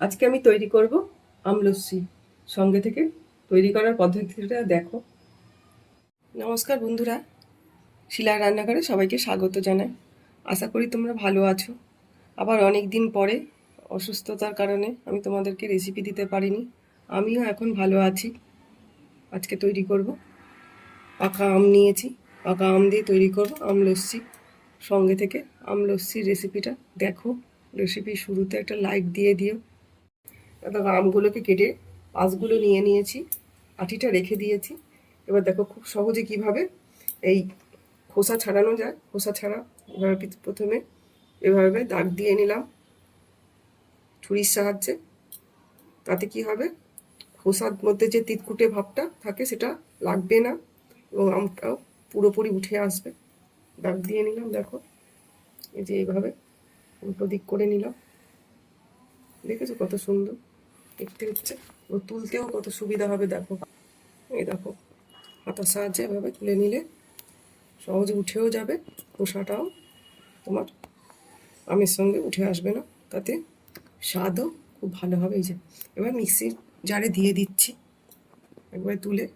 আজকে আমি তৈরি করব আমলস্যি সঙ্গে থেকে তৈরি করার পদ্ধতিটা দেখো। নমস্কার বন্ধুরা, শিলার রান্নাঘরে সবাইকে স্বাগত জানাই। আশা করি তোমরা ভালো আছো। আবার অনেক দিন পরে অসুস্থতার কারণে আমি তোমাদেরকে রেসিপি দিতে পারিনি। আমিও এখন ভালো আছি। আজকে তৈরি করব। পাকা আম নিয়েছি। পাকা আম দিয়ে তৈরি করব আমলস্যি সঙ্গে থেকে আমলস্যির রেসিপিটা দেখো। রেসিপি শুরুতে একটা লাইক দিয়ে দিও। দেখো আমগুলোকে কেটে পাঁচগুলো নিয়ে নিয়েছি, আটিটা রেখে দিয়েছি। এবার দেখো খুব সহজে কীভাবে এই খোসা ছাড়ানো যায়। খোসা ছাড়া এভাবে প্রথমে এভাবে দাগ দিয়ে নিলাম ছুরির সাহায্যে। তাতে কি হবে? খোসার মধ্যে যে তিতকুটে ভাবটা থাকে সেটা লাগবে না এবং আমটাও পুরোপুরি উঠে আসবে। দাগ দিয়ে নিলাম, দেখো। এই যে এইভাবে উল্টো দিক করে নিলাম। দেখেছ কত সুন্দর? দেখতে হচ্ছে। ও তুলতেও কত সুবিধা হবে, দেখো। এই দেখো, হাতার সাহায্যে এভাবে তুলে নিলে সহজে উঠেও যাবে খোসাটাও। তোমার আমের সঙ্গে উঠে আসবে না, তাতে স্বাদও খুব ভালো হবে। এই যে, এবার মিক্সির জারে দিয়ে দিচ্ছি। একবার তুলে।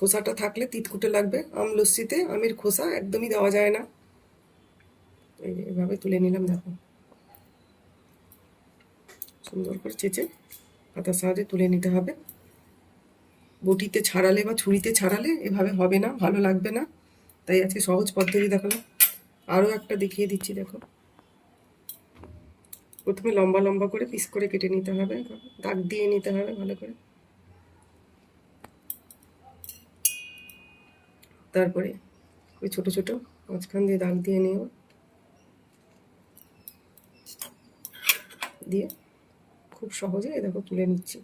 খোসাটা থাকলে তিতকুটে লাগবে। আম লস্যিতে আমের খোসা একদমই দেওয়া যায় না। এই যে, এভাবে তুলে নিলাম, দেখো। সুন্দর করে চেঁচে পাতার সাহায্যে তুলে নিতে হবে। বটিতে ছাড়ালে বা ছুরিতে ছাড়ালে এভাবে হবে না, ভালো লাগবে না। তাই আজকে সহজ পদ্ধতি দেখালাম। আরও একটা দেখিয়ে দিচ্ছি, দেখো। প্রথমে লম্বা লম্বা করে পিস করে কেটে নিতে হবে, দাগ দিয়ে নিতে হবে ভালো করে। তারপরে ওই ছোট ছোট মাঝখান দিয়ে দাগ দিয়ে নেব দিয়ে খুব সহজে এ দেখো তুলে নিচ্ছি।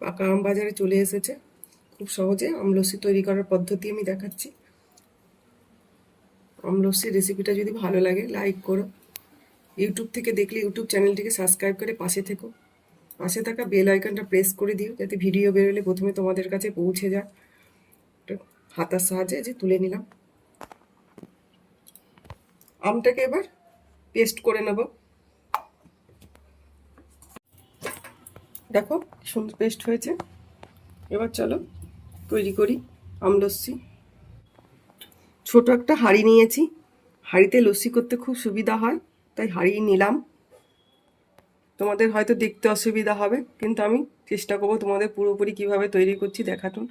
পাকা আম বাজারে চলে এসেছে। খুব সহজে আমলস্যি তৈরি করার পদ্ধতি আমি দেখাচ্ছি। আমলস্যির রেসিপিটা যদি ভালো লাগে লাইক করো। ইউটিউব থেকে দেখলে ইউটিউব চ্যানেলটিকে সাবস্ক্রাইব করে পাশে থেকো। পাশে থাকা বেল আইকনটা প্রেস করে দিও, যাতে ভিডিও বেরোলে প্রথমে তোমাদের কাছে পৌঁছে যায়। হাতার সাহায্যে যে তুলে নিলাম। আমটাকে এবার পেস্ট করে নেব। দেখো, সুন্দর পেস্ট হয়েছে। এবার চলো, তৈরি করি আমলস্যি ছোট একটা হাঁড়ি নিয়েছি। হাঁড়িতে লস্যি করতে খুব সুবিধা হয়, তাই হাঁড়ি নিলাম। তোমাদের হয়তো দেখতে অসুবিধা হবে, কিন্তু আমি চেষ্টা করব তোমাদের পুরোপুরি কীভাবে তৈরি করছি দেখাতুন।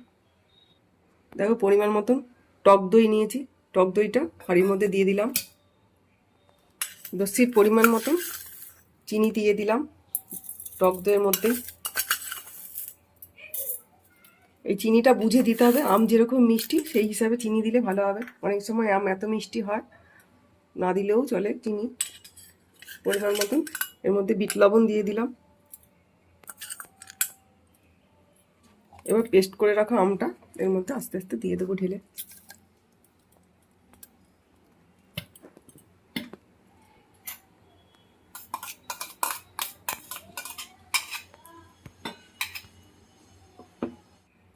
দেখো পরিমাণ মতন টক দই নিয়েছি, টক দইটা হাঁড়ির মধ্যে দিয়ে দিলাম। লস্যির পরিমাণ মতন চিনি দিয়ে দিলাম টক দইয়ের মধ্যে। এই চিনিটা বুঝে দিতে হবে, আম যেরকম মিষ্টি সেই হিসাবে চিনি দিলে ভালো হবে। অনেক সময় আম এত মিষ্টি হয়, না দিলেও চলে চিনি। পরিমাণ মতন এর মধ্যে বিট লবণ দিয়ে দিলাম। এবার পেস্ট করে রাখা আমটা, এর মধ্যে আস্তে আস্তে দিয়ে দেবো ঢেলে।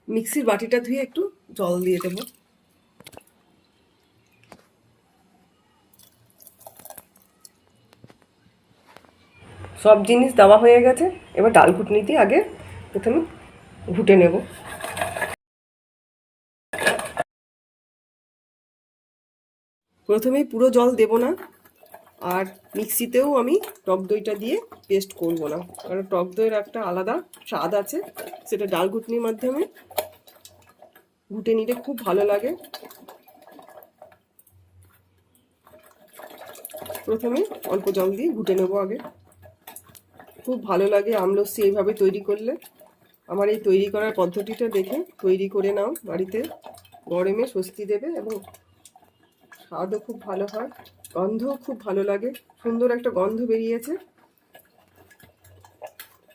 মিক্সির বাটিটা ধুয়ে একটু জল দিয়ে দেবো। সব জিনিস দেওয়া হয়ে গেছে। এবার ডাল ঘুটনি দিয়ে আগে প্রথমে ঘুটে নেব। প্রথমেই পুরো জল দেব না, আর মিক্সিতেও আমি টক দইটা দিয়ে পেস্ট করব না। কারণ টক দইয়ের একটা আলাদা স্বাদ আছে, সেটা ডাল ঘুটনির মাধ্যমে। ঘুটে নিলে খুব ভালো লাগে। প্রথমে অল্প জল দিয়ে ঘুটে নেব আগে। খুব ভালো লাগে আমলস্যি এইভাবে তৈরি করলে। আমার এই তৈরি করার পদ্ধতিটা দেখে তৈরি করে নাও বাড়িতে। গরমে স্বস্তি দেবে এবং স্বাদও খুব ভালো হয়, গন্ধও খুব ভালো লাগে, সুন্দর একটা গন্ধ বেরিয়েছে।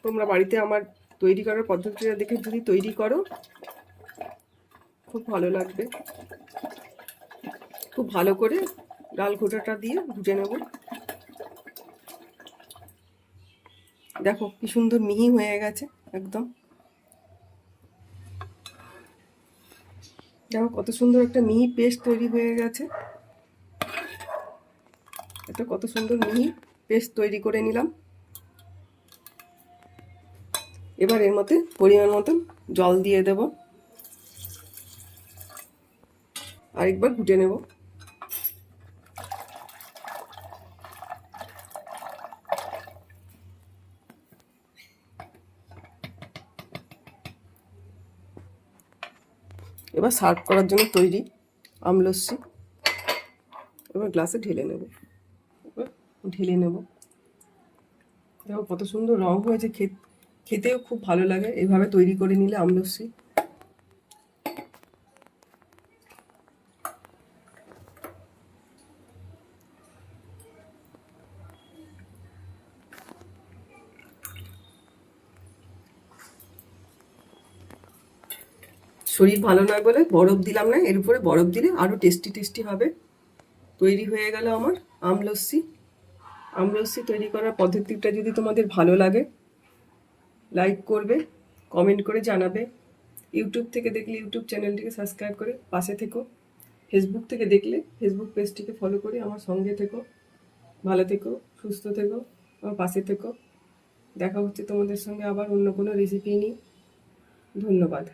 তোমরা বাড়িতে আমার তৈরি করার পদ্ধতিটা দেখে যদি তৈরি করো, খুব ভালো লাগবে। খুব ভালো করে ডাল ঘোটাটা দিয়ে ভুজে নেব। দেখো কি সুন্দর মিহি হয়ে গেছে, একদম। দেখো কত সুন্দর একটা মিহি পেস্ট তৈরি হয়ে গেছে। একটা কত সুন্দর মিহি পেস্ট তৈরি করে নিলাম। এবার এর মধ্যে পরিমাণ মতন জল দিয়ে দেব। আরেকবার ঘুটে নেব। এবার সার্ভ করার জন্য তৈরি আমলস্যি এবার গ্লাসে ঢেলে নেব। ঢেলে নেব। দেখো কত সুন্দর রং হয়েছে, খেতে, খেতেও খুব ভালো লাগে। এভাবে তৈরি করে নিলে আমলস্যি শরীর ভালো নয় বলে বরফ দিলাম না, এর উপরে বরফ দিলে আরও টেস্টি টেস্টি হবে। তৈরি হয়ে গেল আমার আমলস্যি আমলস্যি তৈরি করার পদ্ধতিটা যদি তোমাদের ভালো লাগে লাইক করবে কমেন্ট করে জানাবে। ইউটিউব থেকে দেখলে ইউটিউব চ্যানেলটিকে সাবস্ক্রাইব করে পাশে থেকো। ফেসবুক থেকে দেখলে ফেসবুক পেজটিকে ফলো করে আমার সঙ্গে থেকো। ভালো থেকো, সুস্থ থেকো, আমার পাশে থেকো। দেখা হচ্ছে তোমাদের সঙ্গে আবার অন্য কোনো রেসিপি নিয়ে। ধন্যবাদ।